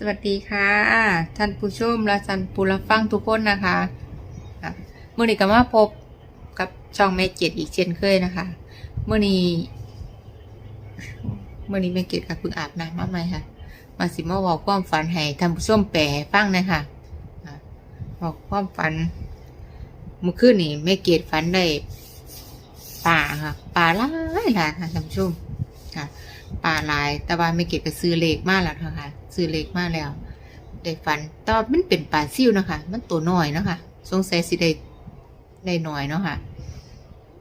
สวัสดีค่ะ ท่านผู้ชมและท่านผู้รับฟังทุกคนนะคะค่ะมื่อนี้ก็มาพบกับช่องแม่เกดอีกเช่นเคยนะคะ เมื่อนี้เมื่อนี้แม่เกดกับเพิ่งอาบน้ำมาใหม่ค่ะ มาสิมาบอกความฝันให้ท่านผู้ชมแปลฟังนะคะค่ะบอกความฝันเมื่อคืนนี้แม่เกดฝันได้ป่าค่ะป่าหลายหลายค่ะท่านผู้ชมค่ะป่าหลายแต่ว่าไม่เก็บก็ซื้อเลขมาแล้วนะคะ ซื้อเลขมาแล้วได้ฝันแต่ว่ามันเป็นป่าซิ่วนะคะ มันตัวน้อยนะคะ สงสัยสิได้ได้น้อยเนาะค่ะ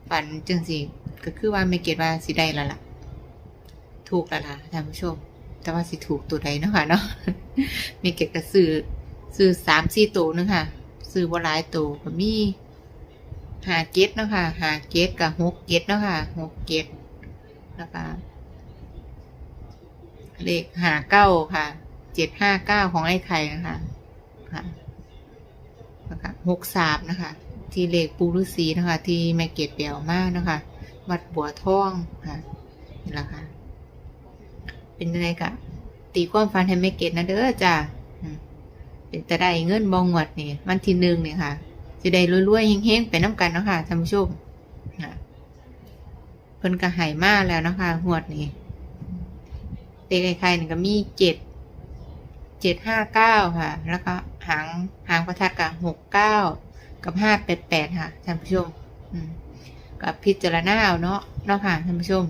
ฝันจังสิก็คือว่าไม่เก็บว่าสิได้แล้วล่ะ ถูกแล้วล่ะท่านผู้ชม แต่ว่าสิถูกตัวใดเนาะค่ะเนาะไม่เก็บก็ซื้อซื้อสามสี่ตัวนึงค่ะซื้อว่าหลายตัวก็มีหาเจ็ดเนาะค่ะหาเจ็ดกับหกเจ็ดเนาะค่ะหกเจ็ดนะคะเลขหาเก้าค่ะ เจ็ดห้าเก้าของไอ้ไข่นะคะค่ะนะคะหกสามนะคะ ที่เลขปูรุษีนะคะ ที่แม่เกดเปียวมากนะคะ วัดบัวทองค่ะนี่แหละค่ะ เป็นยังไงกะตีความฟันให้แม่เกดนะเด้อจ้าเป็นแต่ได้เงินบองวดนี่วันที่หนึ่งเนี่ยค่ะจะได้รวยๆเฮงๆไปน้ำกันเนาะค่ะท่านผู้ชมค่ะเพิ่นก็หายมากแล้วนะคะงวดนี้เด็กไอ้ไข่นี่ก็มีเจ็ด เจ็ดห้าเก้าค่ะ แล้วก็หางหางประทัดกับหกเก้ากับห้าแปดแปดค่ะท่านผู้ชมกับพิจารณาเอาเนาะเนาะค่ะท่านผู้ชม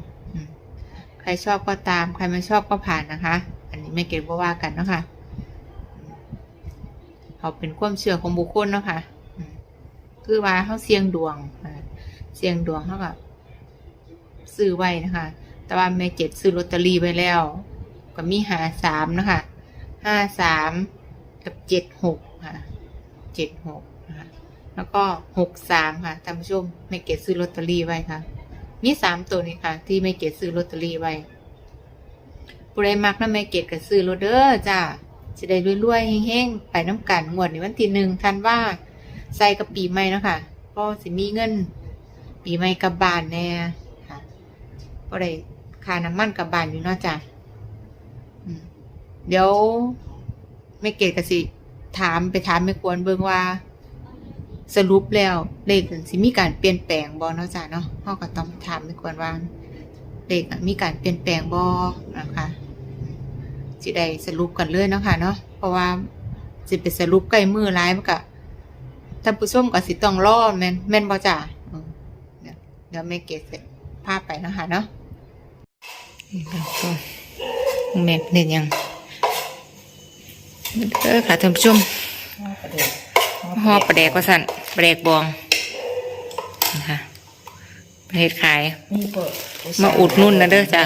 ใครชอบก็ตามใครไม่ชอบก็ผ่านนะคะ อันนี้ไม่เก็บว่าว่ากันเนาะค่ะเขาเป็นความเชื่อของบุคคลเนาะค่ะคือว่าเขาเสี่ยงดวงเสี่ยงดวงเขากับซื้อไว้นะคะ แต่ว่าแม่เจ็ดซื้อลอตเตอรี่ไว้แล้ว ก็มีหาสามนะคะ ห้าสามกับเจ็ดหกค่ะเจ็ดหกนะคะแล้วก็หกสามค่ะท่านผู้ชมแม่เจ็ดซื้อลอตเตอรี่ไว้ค่ะ มีสามตัวนี้ค่ะ ที่แม่เจ็ดซื้อลอตเตอรี่ไว้ผู้ใดมักนะแม่เจ็ดก็ซื้อรถเด้อจ้าจะได้รวยๆเฮงๆ ไปน้ำกันงวดในวันที่หนึ่งทันว่าใส่กับปีใหม่เนาะคะก็สิมีเงิน ปีใหม่กับบานแน่ค่ะก็ได้ค่าน้ำมันกับบานอยู่นอกจาก เดี๋ยวไม่เกตกสิถามไปถามไม่ควรเบิ่งว่า สรุปแล้วเลขมันสิมีการเปลี่ยนแปลงบ่เนาะจ้ะเนาะเฮาก็ต้องถามไม่ควรว่าเลขมีการเปลี่ยนแปลงบ่นะคะสิได้สรุปกันเลยเนาะค่ะเนาะเพราะว่าสิไปสรุปใกล้มือหลายมันก็ท่านผู้ชมก็สิต้องรอแม่นแม่นบ่จ้ะอืมเดี๋ยวไม่เกตเสร็จภาพไปเนาะค่ะเนาะแม่เด่นยัง เออค่ะท่านผู้ชมห่อปลาแดกว่าสั่นปลาแดกบองนะคะประเทศขาย มาอุดหนุนนะเด้อจ้ะ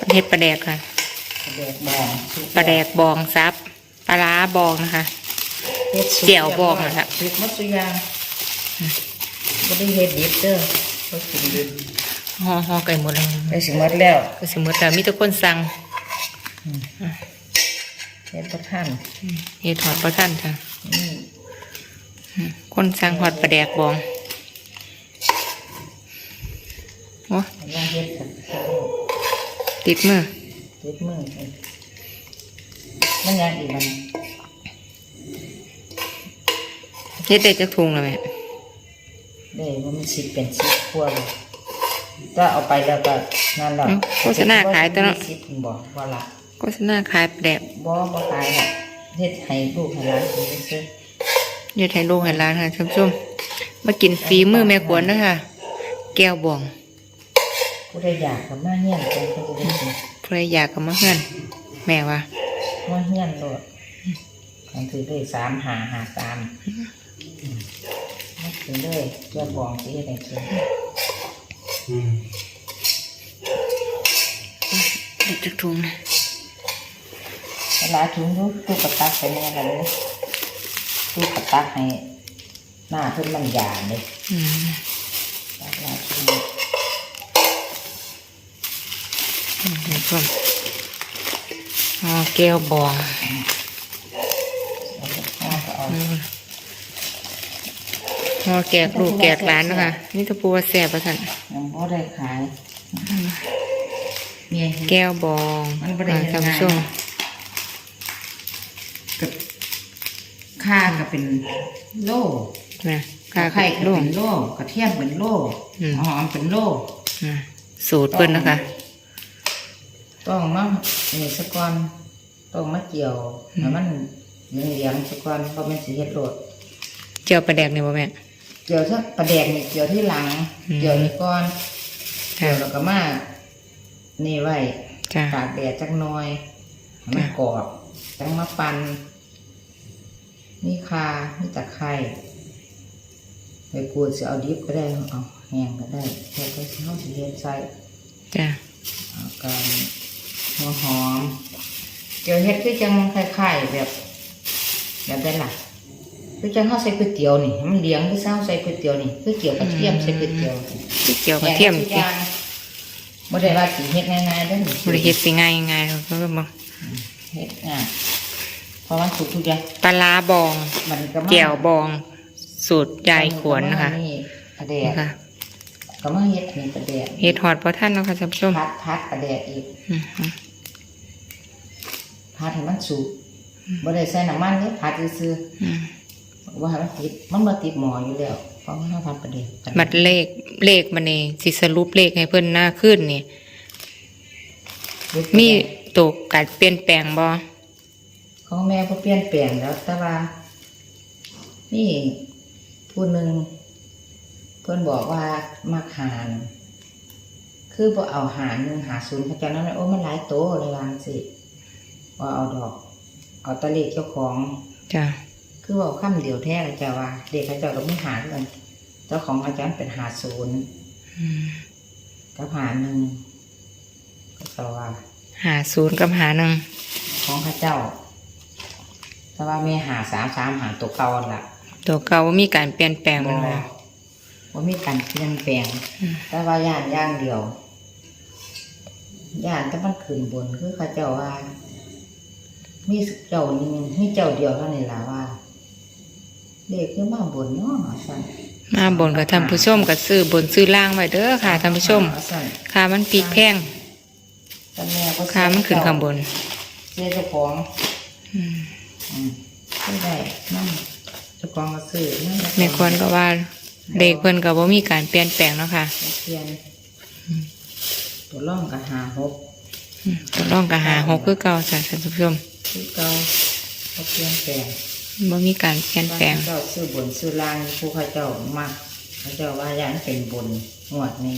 ประเทศปลาแดกค่ะแดกบองปลาแดกบองซับปลาร้าบองนะคะเจียวบองนะครับสุกมัสุยางก็ได้เฮ็ดดิบเด้อก็กินดิบห่อห่อไก่หมดเลยได้สิหมดแล้วก็สมมติว่ามีแต่คนสั่ง เฮ็ดประท่านเฮ็ดหอดประท่านค่ะนี่คนสั่งหอดปลาแดกบองโอ้อันนั้นเฮ็ดกันติดมือเฮ็ดมือกันมันยังอีกมันเฮ็ดได้จักทุงแล้วแม่เด้ว่ามันสิเป็นสิบครัวเลยก็เอาไปแล้วก็นั่นแหละเอ้าโฆษณาขายตัวเนาะสิบบอกว่าละ โฆษณาขายปลาแดกบ่บ่ขายอะเฮ็ดให้ลูกให้หลานกินซื้อเฮ็ดให้ลูกให้หลานค่ะท่านผู้ชมมากินฟรีมือแม่กวนนะคะแก้วบองผู้ใดอยากก็มาเฮียนกันก็จะได้กินใครอยากก็มาเฮือนแม่ว่ามาเฮียนโลดมันถือได้สามหาหาสามมันถือเลยเจ้าบองสิให้ได้กินได้จักทุงนะ เวลาถุงทุกทุกกระตักไปแน่ละเลยทุกกระตักให้หน้าเพิ่นมันหยาเลยอืมเวลาถุงท่านผู้ชมอ๋อแก้วบองเอาไปห่อก็เอาอืมอ๋อแกกลูกแกกหลานนะคะนี่ตะปูว่าแซ่บประสันยังบ่ได้ขายเนี่ยแก้วบองมันบ่ได้อ่าเฮ็ดท่านผู้ง่าย ชม กับ ข้าก็เป็นโล่นะกระกาไข่ไข่ก็ลูกเป็นโล่กระเทียมเป็นโล่อืมหอมเป็นโล่อ่าสูตรเพิ่นนะคะ ต้องมานี่สะก่อนต้องมาเกี่ยวอืมให้มันเหลืองๆสะก่อนเพราะมันสิเฮ็ดโรดเจียวปลาแดกนี่บ่แม่เกี่ยวถ้าประแดกนี่เกี่ยวที่หลังอืมเกี่ยวนี่ก่อนเกี่ค่ะยวแล้วก็มานี่ไว้จ้าตากแดดจักหน่อยให้มันจ้ะกรอบจังมาปั่น นี่คานี่ตะไคร้ไปกวดสิเอาดิบก็ได้เอาแห้งก็ได้แค่ก็เฮาสิเฮ็ดใส่จ้าเอากันหัวหอมเกี่ยวเฮ็ดคือจังคล้ายๆแบบ แบบได้ล่ะคือจังเฮาใส่ก๋วยเตี๋ยวนี่ให้มันเลี้ยงคือเฮาใส่ก๋วยเตี๋ยวนี่คือเกี่ยวกระเทียมใส่ก๋วยเตี๋ยวที่เจียวกระเทียมแกงสิทุกอย่างบ่ได้ว่าสิเฮ็ดง่ายๆเด้อนี่บริเฮ็ดสิง่ายง่ายๆเขาก็บอกเฮ็ดง่าย เพราะว่าสุกทุกอย่างปลาร้าบองมันก็มาแก้วบอง สูตรยายขวนนะคะนี่กระแดกนะคะก็มาเฮ็ดนี่กระแดกเฮ็ดฮอดพอท่านเนาะค่ะท่านผู้ชมพัดพัดกระแดกอีกอืมพัดให้มันสุกบ่ได้ใส่น้ำมันเด้พัดซื่ออืมๆว่าให้มันติดมันบ่ติดหม้ออยู่แล้วเพราะว่าเราพัดกระแดกกระแดกบัดเลขเลขมันนี่สิสรุปเลขให้เพิ่นหน้าขึ้นนี่ มีตกการเปลี่ยนแปลงบ่ ของแม่บ่เปลี่ยนแปลงแล้ว แต่ว่า นี่ผู้หนึงเพิ่นบอกว่ามักหารคือบ่เอาหารหนึ่งหาศูนย์เขาเจ้านั้นโอ้มันหลายโตเลยวาจังสิว่าเอาดอก เอาแตะเลขเจ้าของจ้าคือว่าคำเดียวแท้เลยจ้าว่า เด็กเขาเจ้าก็ไม่หาเงินเจ้าของอาจารย์เป็นหาศูนย์อืมกับหาหนึ่งก็เจ้าว่าหาศูนย์กับหาหนึ่งของเข้าเจ้า แต่ว่าแม่หาสามสามหาตัวเก่าหั่นล่ะ ตัวเก่าว่ามีการเปลี่ยนแปลงมันบ่ว่ามีการเปลี่ยนแปลง อืม แต่ว่าย่านย่างเดียว ย่านแต่มันขึ้นบนคือเข้าเจ้าว่า มีเจ้านี่มีเจ้าเดียวเท่านี้ล่ะว่าเด็กคือมาบนเนาะสั่นมาบนกับท่านผู้ชมกับซื้อบนซื้อล่างไว้เด้อค่ะท่านผู้ชมสั่นค่ามันปีกแพงแต่แม่ก็ค่ามันขึ้นข้างบนเสียเจ้าของอืม อืมไม่ได้นั่นเจ้าของก็ซื้อนั่นแม่ควรก็ว่าเลขเพิ่นก็บ่มีการเปลี่ยนแปลงเนาะค่ะเทียนตัวร่องก็หาหกอืมตัวรองก็หาหกคือเก่าจ้ะท่านผู้ชมคือเก่าเขาเปลี่ยนแปลงบ่มีการเปลี่ยนแปลงเจ้าซื้อบนซื้อล่างผู้เขาเจ้ามักเขาเจ้าว่ายันเป็นบนงวดนี้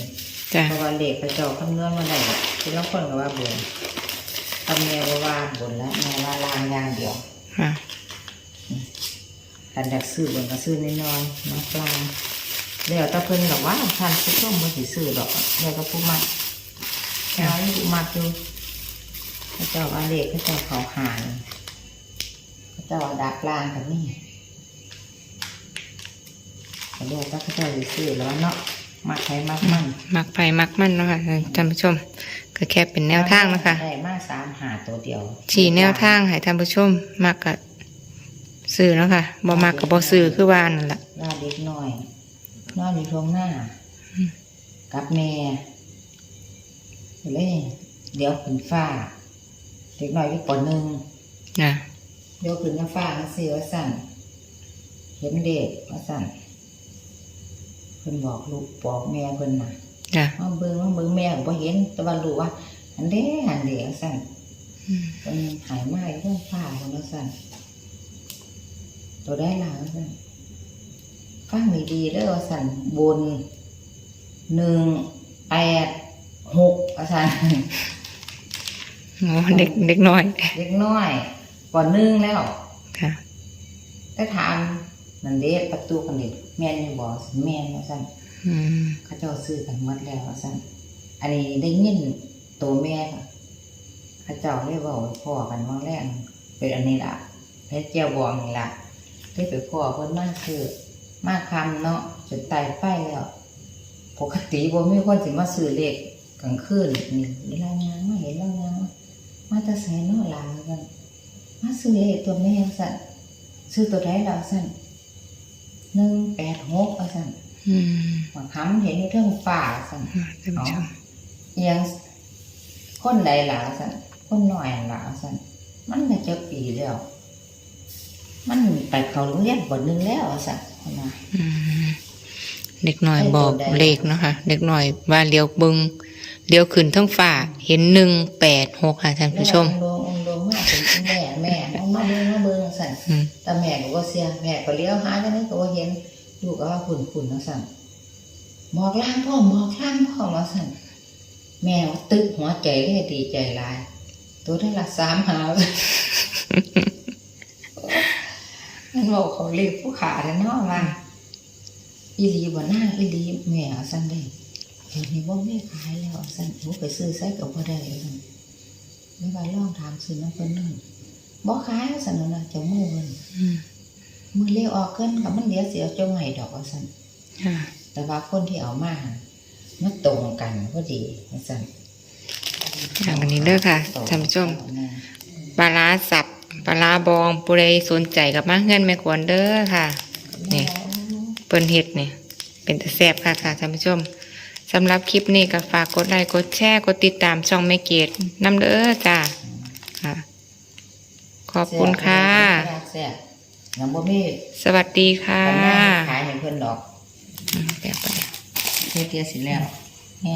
จ้ะเพราะว่าเลขเขาเจ้าคำนวณมาได้คือลางคนก็ว่าบนทำแม่ว่าว่าบนแล้วแม่ว่าล่างอย่างเดียว ค่ะการอยากซื้อบนก็ซื้อน้อยๆน้ำกลางแล้วแต่เพิ่นกับว่าท่านผู้ชมบ่สิซื้อดอกแล้วก็ผู้มักแล้วผู้มักอยู่เขาเจ้าว่าเลขเขาเจ้าเขาหานเขาเจ้าว่าดักล่างกันนี่ก็เรียกว่าเขาเจ้าสิซื้อแล้วเนาะมักใครมักมันมักไผมักมันเนาะค่ะท่านผู้ชม ก็แค่เป็นแนวทางนะคะได้มาสามหาตัวเดียวชี้แนวทางให้ท่านผู้ชมมักก็ซื้อเนาะค่ะบ่มักก็บ่ซื้อคือว่านั่นล่ะลาเด็กน้อยนอนอยู่ตรงหน้าอืมกับแม่เลยเดี๋ยวขึ้นฟ้า เด็กน้อยอยู่ปหนึ่งนะเดี๋ยวขึ้นมาฟ้ามันสิว่าสั่นเห็นเด็กว่าสั่นเพิ่นบอกลูกบอกแม่เพิ่นน่ะ จ้ะมาเบิ่งมาเบิ่งแม่ก็บ่เห็น แต่ว่ารู้ว่าอันเด้อันเด้ว่าสั่นอืมเป็นหายไหม้เรื่องฝ้าของเราสั่นตัวได้หลายสั่นฟังดีๆเด้อว่าสั่นบนหนึ่งแปดหกว่าสั่นโอ้เด็กเด็กน้อยเล็กน้อยก่อนหนึ่งแล้ว ค่ะแต่ถามนันเดชประตูกันเด็กแม่นอยู่บ่แม่นว่าสั่นอืม เขาเจ้าซื้อกันหมดแล้วสั่นอันนี้ได้ยินตัวแม่ค่ะขาเจ้าได้บอกพ่อกันว่างแรกเป็นอันนี้ละเพชรเจียวบองนี่ละได้ไปพ่อเพิ่นมาซื้อมาคำเนาะจนตายไปแล้วปกติบ่มีคนสิมาซื้อเลขกลางคืนนี่เวลางานมาเห็นแล้วงานมาตะใส่นอหลากันมาซื้อเลขตัวแม่สั่นซื้อตัวไหนแล้วสั่นหนึ่งแปดหกว่าสั่น บางคำเห็นอยู่เทิงฝ่าสั่นท่านผู้ชมเอียงคนใดหลาสันคนหน่อยหลาสันมันไม่เจอปีแล้ว มันไปเขาโรงเรียนบทหนึ่งแล้วสันคนน่ะอืมเด็กหน่อยให้บอกตัวใดเลขเนาะคะเด็กหน่อยว่าเลี้ยวเบึงเลี้ยวขึ้นทั้งฝ่าเห็นหนึ่งแปดหกค่ะท่านผู้ชมแล้วองค์องค์ลงมาถึงแม่แม่เอามาเบิ่งมาเบิ่งสันอืมแต่แม่ก็บ่เสียแม่ก็เลี้ยวหาจังได๋ก็บ่เห็น ลูกก็ว่าขุนขุ่นจังซั่นหมอกล่างพ่อหมอกล่างพ่อว่าซั่นแม่ว่าตึกหัวใจเลยดีใจลาย ตัวได้ละ3หานั่นบอกเขาเรียกผู้ขาแล้วเนาะว่าอีลีบ่หน้าอีลีแม่ว่าซั่นเด้เดี๋ยวนี้บ่มีขายแล้วว่าซั่นหนูไปซื้อใส่ก็บ่ได้ว่าซั่ไม่ว่าลองถามซื้อน้ำเพิ่นนึงบ่ขายว่าซั่นน่ะจ้ามือเพิ่น มมือเลี้ยวออกเกินกับมันเหลียวเสียวจงไห้ดอกว่าสันค่ะแต่ว่าคนที่เอามามันตรงกันพอดีว่าสันอย่างนี้เด้อค่ะท่านผู้ชมปลาร้าสับปลาร้าบองปุเรสนใจกับมาเงินแม่กวนเด้อค่ะนี่เปิ้นเฮ็ดนี่เป็นตะแซ่บค่ะค่ะท่านผู้ชมสำหรับคลิปนี้ก็ฝากกดไลค์กดแชร์กดติดตามช่องแม่เกดนำเด้อจ้าค่ะขอบคุณค่ะแซ่บ ยังบ่มีสวัสดีค่ะปัญญาขายให้เพิ่นดอกอืมเดี๋ยวไปเทียบเทียบสิแล้วไง